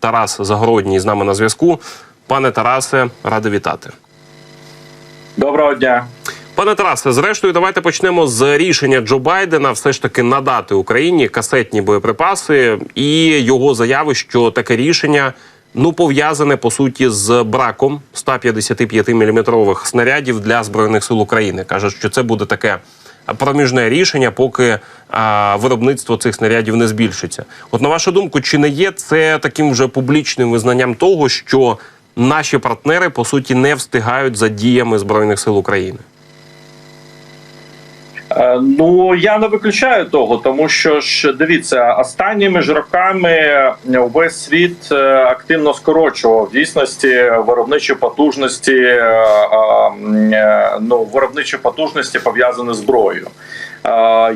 Тарас Загородній з нами на зв'язку. Пане Тарасе, радий вітати. Доброго дня. Пане Тарасе, зрештою, давайте почнемо з рішення Джо Байдена все ж таки надати Україні касетні боєприпаси і його заяви, що таке рішення ну пов'язане по суті з браком 155 мм снарядів для збройних сил України. каже, що це буде таке проміжне рішення, поки а, виробництво цих снарядів не збільшиться. От на вашу думку, чи не є це таким вже публічним визнанням того, що наші партнери по суті не встигають за діями збройних сил України? Е, Ну я не виключаю того, тому що ж дивіться, останніми ж роками увесь світ е, активно скорочував в дійсності виробничі потужності, е, ну виробничі потужності пов'язані зброєю.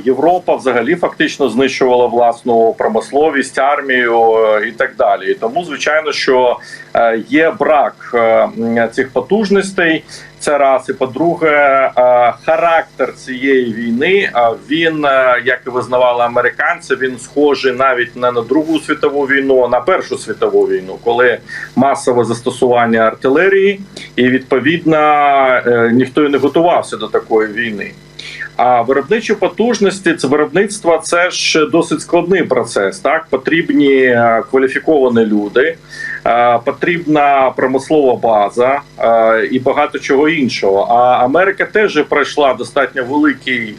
Європа взагалі фактично знищувала власну промисловість, армію е, і так далі. Тому, звичайно, що е, є брак е, цих потужностей. Це раз і по-друге, характер цієї війни. Він, як і визнавали американці, він схожий навіть не на Другу світову війну, а на Першу світову війну, коли масове застосування артилерії, і відповідно ніхто і не готувався до такої війни. А виробничі потужності це виробництво це ж досить складний процес. Так потрібні е, кваліфіковані люди, е, потрібна промислова база е, і багато чого іншого. А Америка теж пройшла достатньо великий.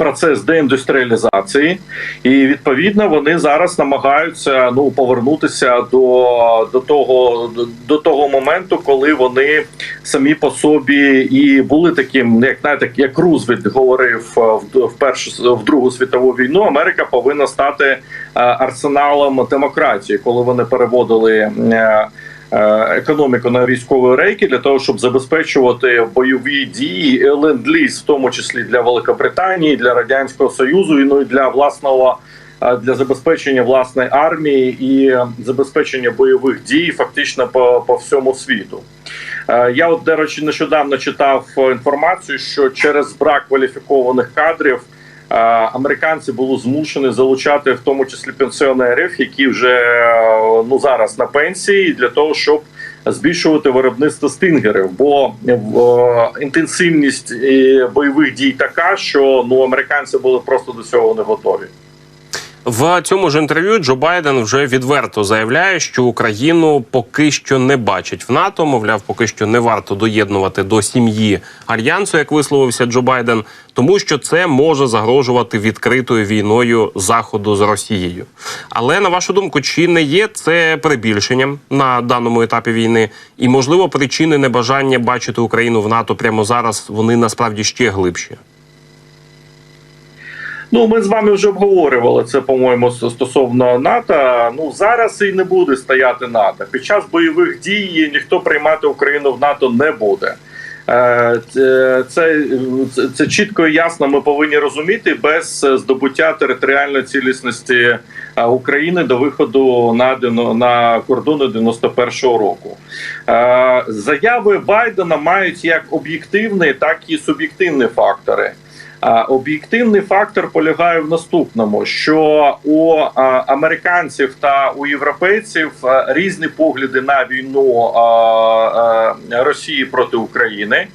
Е, Процес деіндустріалізації, і відповідно вони зараз намагаються ну повернутися до, до того до, того моменту, коли вони самі по собі і були таким, як знаєте, як Рузвельт говорив е, в, першу в другу світову війну. Америка повинна стати е, арсеналом демократії, коли вони переводили. Е, Економіку на військові рейки для того, щоб забезпечувати бойові дії, ленд-ліз, в тому числі для Великобританії, для радянського союзу, і ну і для власного е, для забезпечення власної армії і забезпечення бойових дій, фактично по, по всьому світу. Е, Я от, до речі, нещодавно читав інформацію, що через брак кваліфікованих кадрів американці були змушені залучати в тому числі пенсіонерів, які вже е, ну зараз на пенсії, для того, щоб збільшувати виробництво стингерів. Бо е, інтенсивність е, бойових дій така, що ну американці були просто до цього не готові. В цьому ж інтерв'ю Джо Байден вже відверто заявляє, що Україну поки що не бачить в НАТО. Мовляв, поки що не варто доєднувати до сім'ї альянсу, як висловився Джо Байден, тому що це може загрожувати відкритою війною заходу з Росією. Але на вашу думку, чи не є це перебільшенням на даному етапі війни? І можливо, причини небажання бачити Україну в НАТО прямо зараз вони насправді ще глибші. Ну, ми з вами вже обговорювали це, по-моєму, стосовно НАТО. Ну зараз і не буде стояти НАТО. Під час бойових дій ніхто приймати Україну в НАТО не буде. Е, Це, це, це, чітко і ясно. Ми повинні розуміти без здобуття територіальної цілісності е, України до виходу на на кордони 91-го року. Е, Заяви Байдена мають як об'єктивні, так і суб'єктивні фактори. Об'єктивний фактор полягає в наступному: що у американців та у європейців різні погляди на війну Росії проти України.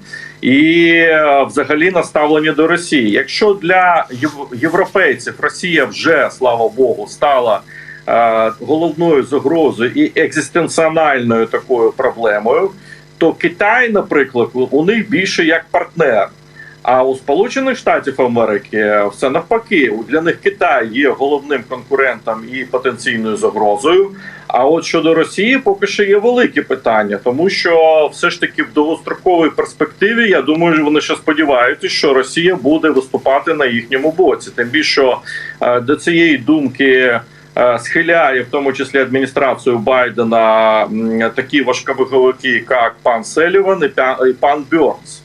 І взагалі наставлення до Росії. Якщо для європейців Росія вже слава Богу стала е, головною загрозою і екзистенціональною такою проблемою, то Китай, наприклад, у них більше як партнер. А у Сполучених Штатів Америки все навпаки. Для них Китай є головним конкурентом і потенційною загрозою. А от щодо Росії, поки що є великі питання, тому що все ж таки в довгостроковій перспективі я думаю, вони ще сподіваються, що Росія буде виступати на їхньому боці. Тим більше е, до цієї думки. е, Схиляє в тому числі адміністрацію Байдена такі важковиговики, як пан Селіван і пан Бьорнс.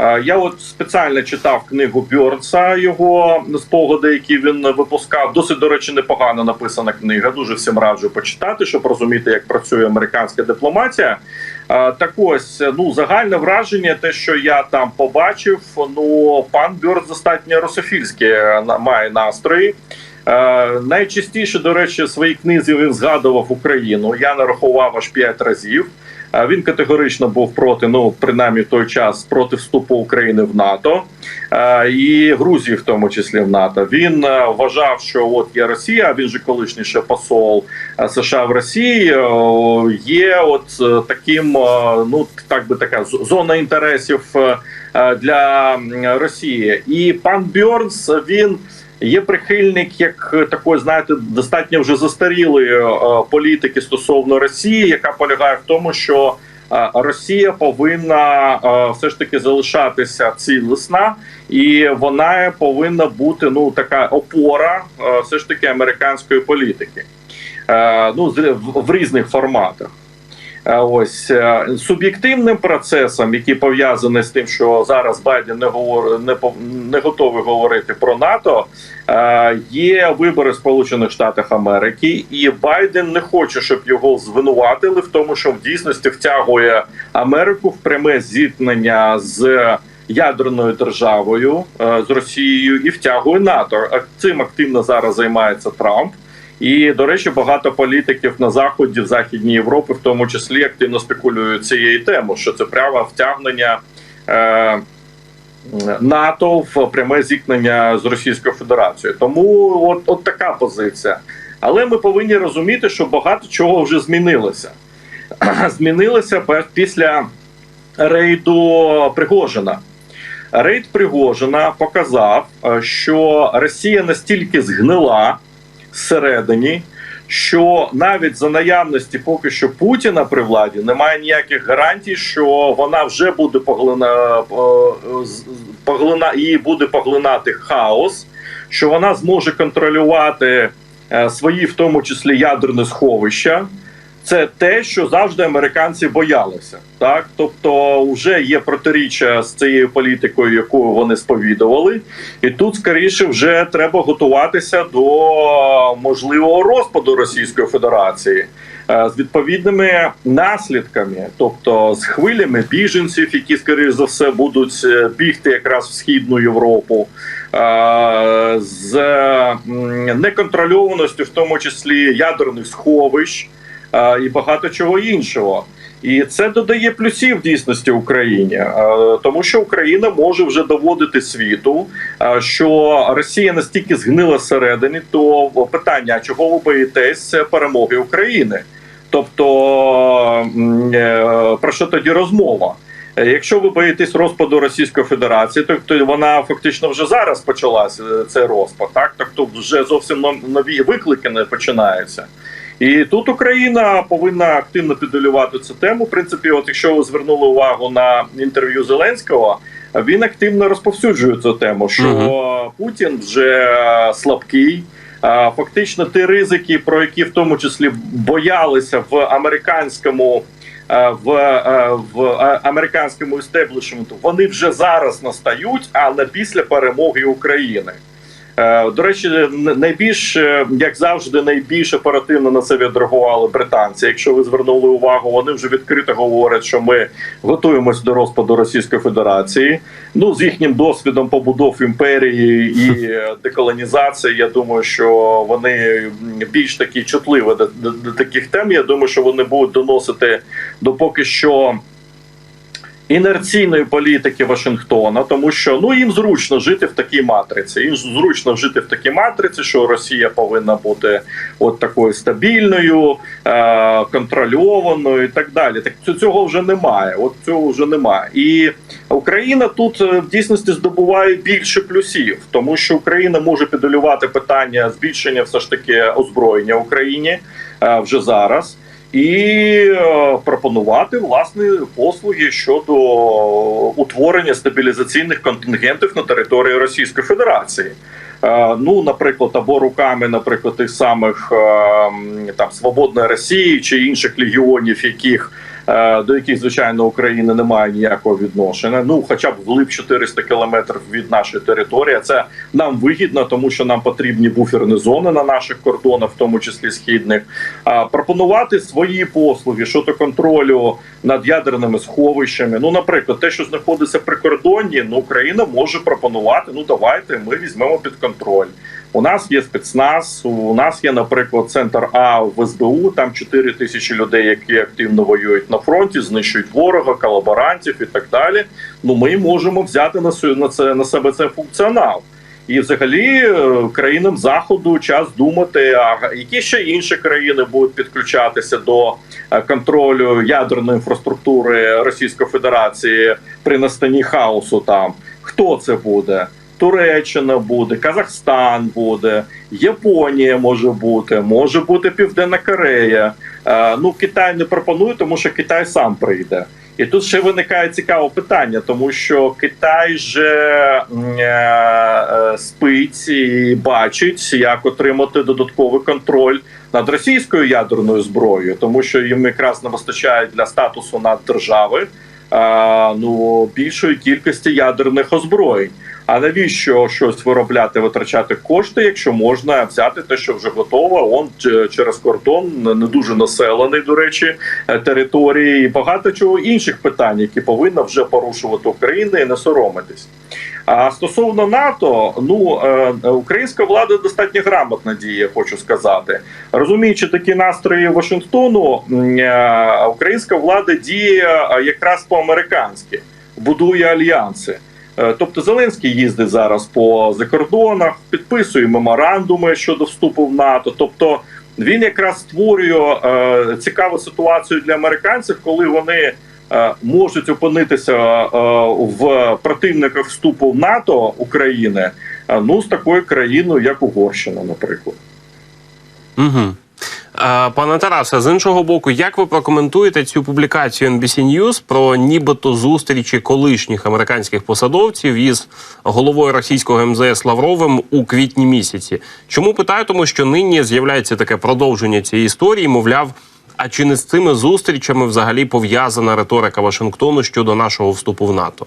Е, Я от спеціально читав книгу Бьорнса, його спогади, які він випускав. Досить, до речі, непогано написана книга. Дуже всім раджу почитати, щоб розуміти, як працює американська дипломатія. Е, Так ось, ну загальне враження, те, що я там побачив, ну пан Бьорнс достатньо русофільські е, має настрої. Найчастіше, до речі, в своїй книзі він згадував Україну. Я нарахував аж п'ять разів. Він категорично був проти, ну принаймні той час, проти вступу України в НАТО і Грузії, в тому числі в НАТО. Він е, вважав, що от є Росія, він же колишній ще посол е, США в Росії. е, Є от таким, ну так би така зона інтересів для Росії. І пан Бьорнс він. Є прихильник як е, такої, знаєте, достатньо вже застарілої е, політики стосовно Росії, яка полягає в тому, що е, Росія повинна все ж таки залишатися цілісна, і вона повинна бути ну така опора, все ж таки американської політики. Ну в різних форматах. Е, Ось е, суб'єктивним процесом, який пов'язаний з тим, що зараз Байден не говор, не, не готовий говорити про НАТО, е, є вибори Сполучених Штатах Америки, і Байден не хоче, щоб його звинуватили в тому, що в дійсності втягує Америку в пряме зіткнення з ядерною державою з Росією і втягує НАТО. Цим активно зараз займається Трамп. І до речі, багато політиків на заході в західній Європі, в тому числі, активно спекулюють цією темою, що це прямо втягнення е, НАТО в пряме зіткнення з Російською Федерацією. Тому от, от така позиція. Але ми повинні розуміти, що багато чого вже змінилося. змінилося після рейду Пригожина. Рейд Пригожина показав, е, що Росія настільки згнила зсередині, що навіть за наявності поки що Путіна при владі немає ніяких гарантій, що вона вже буде поглина, е, поглина її буде поглинати хаос, що вона зможе контролювати е, свої, в тому числі ядерне сховища. Це те, що завжди американці боялися, так тобто, вже є протиріччя з цією політикою, яку вони сповідували, і тут скоріше вже треба готуватися до можливого розпаду Російської Федерації е, з відповідними наслідками, тобто з хвилями біженців, які скоріш за все будуть е, бігти якраз в східну Європу. е, З м, неконтрольованістю, в тому числі ядерних сховищ і багато чого іншого. І це додає плюсів дійсності Україні, тому що Україна може вже доводити світу, що Росія настільки згнила всередині, то питання: чого ви боїтесь перемоги України? Тобто е, про що тоді розмова? Е, Якщо ви боїтесь розпаду Російської Федерації, то, то вона фактично вже зараз почалася е, цей розпад. Так тобто вже зовсім нові виклики не починаються. І тут Україна повинна активно підолювати цю тему. В принципі, от якщо ви звернули увагу на інтерв'ю Зеленського, він активно розповсюджує цю тему, що Мгм. Путін вже слабкий. А, Фактично, ті ризики, про які в тому числі боялися в американському е, в, е, в е, американському істеблішменту, вони вже зараз настають, але після перемоги України. Е, До речі, найбільш е, як завжди, найбільш оперативно на це відреагували британці. Якщо ви звернули увагу, вони вже відкрито говорять, що ми готуємось до розпаду Російської Федерації. Ну з їхнім досвідом побудов імперії і е, деколонізації, я думаю, що вони більш такі чутливі до, до, до таких тем. Я думаю, що вони будуть доносити допоки що інерційної політики Вашингтона, тому що ну їм зручно жити в такій матриці. Їм зручно жити в такій матриці, що Росія повинна бути от такою стабільною, е- контрольованою і так далі. Так цього вже немає. От цього вже немає. І Україна тут е, в дійсності здобуває більше плюсів, тому що Україна може підолювати питання збільшення все ж таки озброєння Україні е, вже зараз і е, пропонувати власне послуги щодо утворення стабілізаційних контингентів на території Російської Федерації. Е, Ну, наприклад, або руками, наприклад, тих самих е, там Свободної Росії чи інших легіонів, яких до яких звичайно України немає ніякого відношення. Ну, хоча б влип 400 кілометрів від нашої території. Це нам вигідно, тому що нам потрібні буферні зони на наших кордонах, в тому числі східних. Пропонувати свої послуги щодо контролю над ядерними сховищами. Ну, наприклад, те, що знаходиться при кордоні, ну Україна може пропонувати. Ну давайте ми візьмемо під контроль. У нас є спецназ, у нас є, наприклад, центр А в СБУ. Там 4 тисячі людей, які активно воюють на фронті, знищують ворога, колаборантів і так далі. Ну ми можемо взяти на це на себе цей функціонал. І, взагалі, е, країнам заходу час думати, а які ще інші країни будуть підключатися до е, контролю ядерної інфраструктури Російської Федерації при настанні хаосу. Там хто це буде? Туреччина буде, Казахстан буде, Японія може бути, може бути Південна Корея. Е, ну Китай не пропонує, тому що Китай сам прийде. І тут ще виникає цікаве питання, тому що Китай же е, е, спить і бачить, як отримати додатковий контроль над російською ядерною зброєю, тому що їм якраз не вистачає для статусу наддержави ну більшої кількості ядерних озброєнь. А навіщо щось виробляти, витрачати кошти, якщо можна взяти те, що вже готово, он через кордон не дуже населений, до речі, е, території, і багато чого інших питань, які повинна вже порушувати Україна і не соромитись. А стосовно НАТО, ну е, українська влада достатньо грамотно діє, хочу сказати. Розуміючи такі настрої Вашингтону, е, українська влада діє якраз по-американськи, будує альянси. Е, Тобто Зеленський їздить зараз по закордонах, підписує меморандуми щодо вступу в НАТО. Тобто він якраз створює е, цікаву ситуацію для американців, коли вони е, можуть опинитися в противниках вступу в НАТО України. ну з такою країною, як Угорщина, наприклад. Угу. Пане Тарасе, з іншого боку, як ви прокоментуєте цю публікацію NBC News про нібито зустрічі колишніх американських посадовців із головою російського МЗС Лавровим у квітні місяці? Чому питаю? Тому що нині з'являється таке продовження цієї історії, мовляв. А чи не з цими зустрічами взагалі пов'язана риторика Вашингтону щодо нашого вступу в НАТО?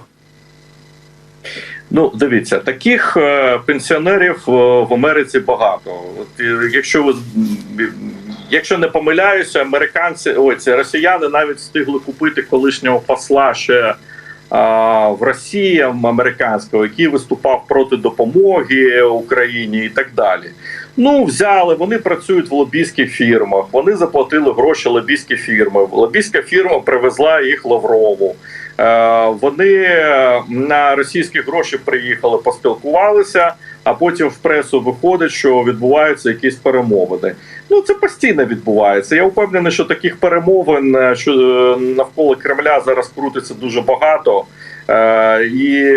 Ну, дивіться, таких е, пенсіонерів е, в Америці багато. От, е, якщо ви якщо не помиляюся, американці, ой, ці росіяни навіть встигли купити колишнього посла ще а, в Росії американського, який виступав проти допомоги Україні і так далі. Ну, взяли, вони працюють в лобійських фірмах, вони заплатили гроші лобійські фірми. Лобійська фірма привезла їх Лаврову. Е, Вони на російські гроші приїхали, поспілкувалися, а потім в пресу виходить, що відбуваються якісь перемовини. Ну це постійно відбувається. Я впевнений, що таких перемовин е, що е, навколо Кремля зараз крутиться дуже багато. Е, і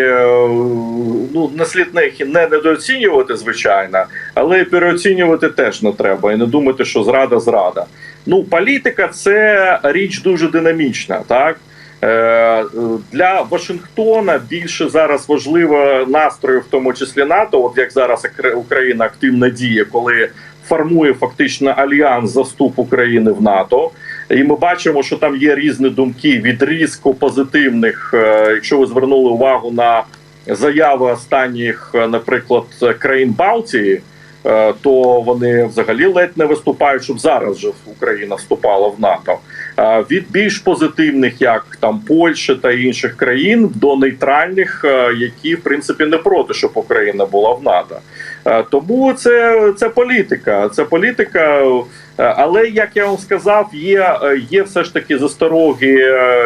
ну не слід не недооцінювати, звичайно, але переоцінювати теж не треба. І не думати, що зрада зрада. Ну, політика це річ дуже динамічна, так. Для Вашингтона більше зараз важливо настрою, в тому числі НАТО, от як зараз Україна активно діє, коли формує фактично альянс за вступ України в НАТО. І ми бачимо, що там є різні думки від різко позитивних. е, Якщо ви звернули увагу на заяви останніх, е, наприклад, країн Балтії, е, то вони взагалі ледь не виступають, щоб зараз же Україна вступала в НАТО. Від більш позитивних, як там Польща та інших країн, до нейтральних, які в принципі не проти, щоб Україна була в НАТО. Е, Тому це, це політика. Це політика. Е, Але як я вам сказав, є, е, є все ж таки застороги,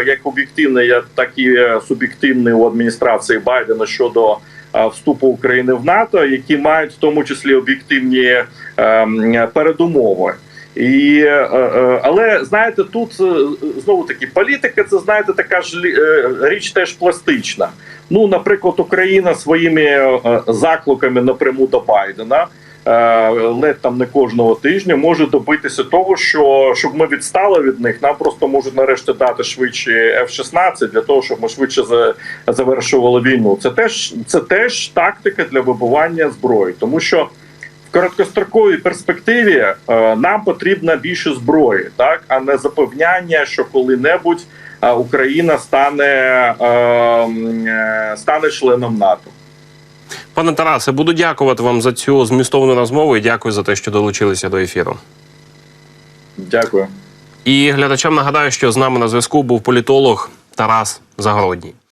як об'єктивні, так і суб'єктивні у адміністрації Байдена щодо вступу України в НАТО, які мають в тому числі об'єктивні ем, передумови. І, е, е, але знаєте, тут е, знову таки політика, це знаєте, така ж річ теж пластична. Ну, наприклад, Україна своїми закликами напряму до Байдена. Ледь там не кожного тижня може добитися того, що щоб ми відстали від них, нам просто можуть нарешті дати швидше F-16 для того, щоб ми швидше за- завершували війну. Це теж це теж тактика для вибивання зброї, тому що в короткостроковій перспективі е, нам потрібно більше зброї, так а не запевняння, що коли-небудь е, Україна стане, е, стане членом НАТО. Пане Тарасе, буду дякувати вам за цю змістовну розмову і дякую за те, що долучилися до ефіру. Дякую. І глядачам нагадаю, що з нами на зв'язку був політолог Тарас Загородній.